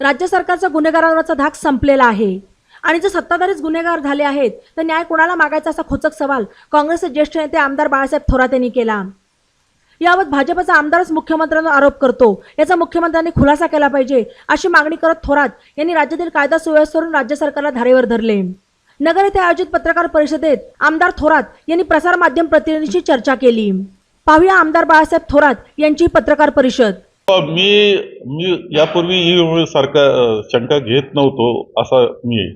राज्य सरकारचा गुन्हेगारांवरचा धाक संपलेला आहे. आणि जर सत्ताधारीच गुन्हेगार झाले आहेत तर न्याय कोणाला मागायचा असा खोचक सवाल काँग्रेसचे ज्येष्ठ नेते आमदार बाळासाहेब थोरात यांनी केला. याबाबत भाजपचा आमदारच मुख्यमंत्र्यांवर आरोप करतो. याचा मुख्यमंत्र्यांनी खुलासा केला पाहिजे अशी मागणी करत थोरात यांनी राज्यातील कायदा सुव्यवस्थेवरून राज्य सरकारला धारेवर धरले. नगर येथे आयोजित पत्रकार परिषदेत आमदार थोरात यांनी प्रसारमाध्यम प्रतिनिधींशी चर्चा केली. पाहूया आमदार बाळासाहेब थोरात यांची पत्रकार परिषद. मी मी यापूर्वी ही सारखा शंका घेत नव्हतो असा मी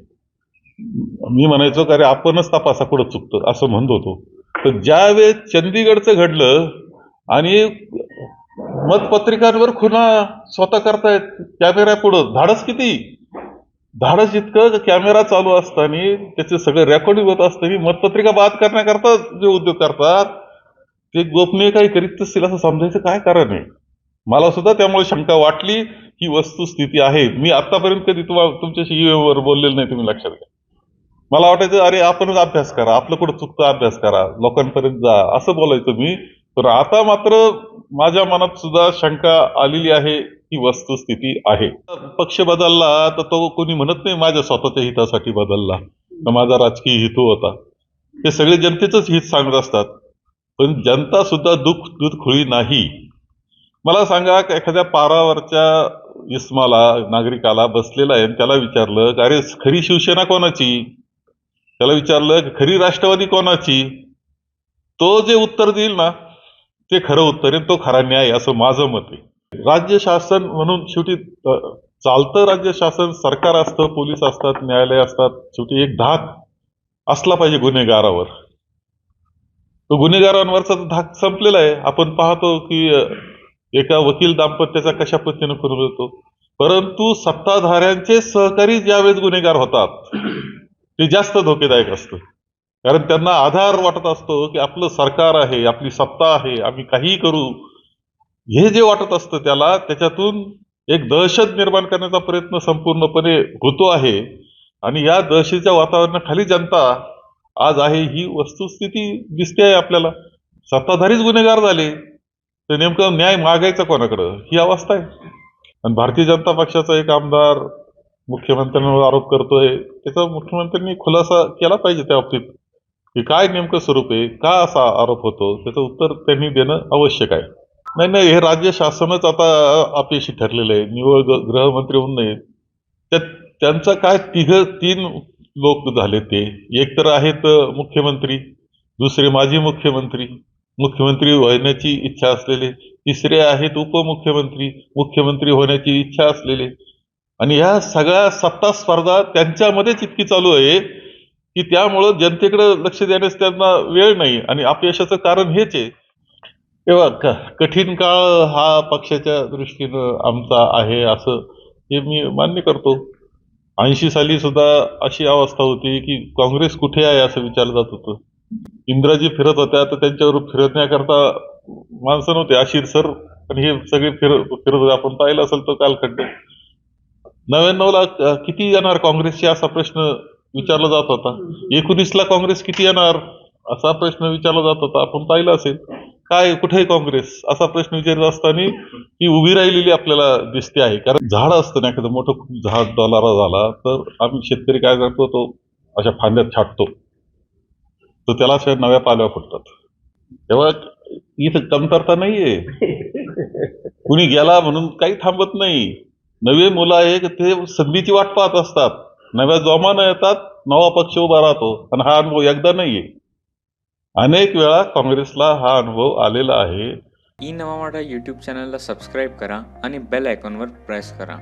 मी म्हणायचो का रे आपणच तपासा कुठं चुकतो असं म्हणत होतो. तर ज्यावेळेस चंदीगडचं घडलं आणि मतपत्रिकांवर खुना स्वतः करतायत कॅमेरा पुढं धाडस किती? धाडस इतकं कॅमेरा चालू असताना त्याचे सगळे रेकॉर्डिंग होत असताना मतपत्रिका बाद करण्याकरता जे उद्योग करतात ते गोपनीय काही करीत असतील असं समजायचं काय कारण आहे? मला सुद्धा त्यामुळे शंका वाटली ही वस्तुस्थिती आहे. मी आतापर्यंत कधी तुम्हाला तुमच्याशी वर बोललेलं नाही तुम्ही लक्षात घ्या. मला वाटायचं अरे आपणच अभ्यास करा आपलं कुठं चुकतं अभ्यास करा लोकांपर्यंत जा असं बोलायचं मी. तर आता मात्र माझ्या मनात सुद्धा शंका आलेली आहे ही वस्तुस्थिती आहे. पक्ष बदलला तर तो कोणी म्हणत नाही माझ्या स्वतःच्या हितासाठी बदलला. तर माझा राजकीय हेतू होता. ते सगळे जनतेचंच हित सांगत असतात. पण जनता सुद्धा दुःख दूध खुळी नाही. मला सांगा एखाद्या पारावरच्या इस्माला नागरिकाला बसलेला आहे आणि त्याला विचारलं की अरे खरी शिवसेना कोणाची? त्याला विचारलं की खरी राष्ट्रवादी कोणाची? तो जे उत्तर देईल ना ते खरं उत्तर आहे तो खरा न्याय असं माझं मत आहे. राज्य शासन म्हणून शेवटी चालतं राज्य शासन सरकार असतं पोलीस असतात न्यायालय असतात शेवटी एक धाक असला पाहिजे गुन्हेगारावर. तो गुन्हेगारांवरचा धाक संपलेला आहे. आपण पाहतो की एका वकील दाम्पत्याचा कशा पद्धतीनं करून होतो? परंतु सत्ताधाऱ्यांचे सहकारी ज्यावेळेस गुन्हेगार होतात ते जास्त धोकेदायक असतं. कारण त्यांना आधार वाटत असतो की आपलं सरकार आहे आपली सत्ता आहे आम्ही काहीही करू. हे जे वाटत असतं त्याला त्याच्यातून एक दहशत निर्माण करण्याचा प्रयत्न संपूर्णपणे होतो आहे. आणि या दहशतीच्या वातावरणाखाली जनता आज आहे ही वस्तुस्थिती दिसते आहे आपल्याला. सत्ताधारीच गुन्हेगार झाले. तर नेमकं न्याय मागायचा कोणाकडं? ही अवस्था आहे. आणि भारतीय जनता पक्षाचा एक आमदार मुख्यमंत्र्यांवर आरोप करतोय. त्याचा मुख्यमंत्र्यांनी खुलासा केला पाहिजे त्या बाबतीत. की काय नेमकं स्वरूप आहे? का असा आरोप होतो? त्याचं उत्तर त्यांनी देणं आवश्यक आहे. नाही नाही हे राज्य शासनच आता अपयशी ठरलेलं आहे. निवळ गृहमंत्री होऊन नये. त्यात त्यांचा काय तिघ तीन लोक झाले ते? एक तर आहेत मुख्यमंत्री दुसरे माजी मुख्यमंत्री. मुख्यमंत्री होण्याची इच्छा असलेले तिसरे आहेत उपमुख्यमंत्री मुख्यमंत्री होण्याची इच्छा असलेले. आणि ह्या सगळ्या सत्ता स्पर्धा त्यांच्यामध्येच इतकी चालू आहे की त्यामुळं जनतेकडे लक्ष देण्यास त्यांना वेळ नाही आणि अपयशाचं कारण हेच आहे. तेव्हा कठीण काळ हा पक्षाच्या दृष्टीनं आमचा आहे असं हे मी मान्य करतो. ऐंशी साली सुद्धा अशी अवस्था होती की काँग्रेस कुठे आहे असं विचारलं जात होतं. इंद्राजी फिरत होत्या तर त्यांच्यावर फिरण्याकरता माणसं नव्हते. आशिर सर पण हे सगळे फिर फिरत होते आपण पाहिलं असेल तो कालखंड. नव्याण्णवला किती येणार काँग्रेसचे असा प्रश्न विचारला जात होता? एकोणीसला काँग्रेस किती येणार असा प्रश्न विचारला जात होता. आपण पाहिलं असेल. काय कुठे काँग्रेस असा प्रश्न विचारत असताना ती उभी राहिलेली आपल्याला दिसते आहे. कारण झाड असतं ना एखादं मोठं झाड डॉलारा झाला तर आम्ही शेतकरी काय करतो तो अशा फांद्यात छाटतो. तर त्याला अशा नव्या पालव्या फुटतात. तेव्हा इथं कमतरता नाहीये. कुणी गेला म्हणून काही थांबत नाही. नवे मुलं आहे की ते संधीची वाट पाहत असतात. नव्या जोमानं येतात नवा पक्ष उभा राहतो आणि हा अनुभव एकदा नाहीये. अनेक वेळा काँग्रेसला हा अनुभव आलेला आहे. ई नवा मराठा यूट्यूब चॅनलला सबस्क्राईब करा आणि बेल आयकॉनवर प्रेस करा.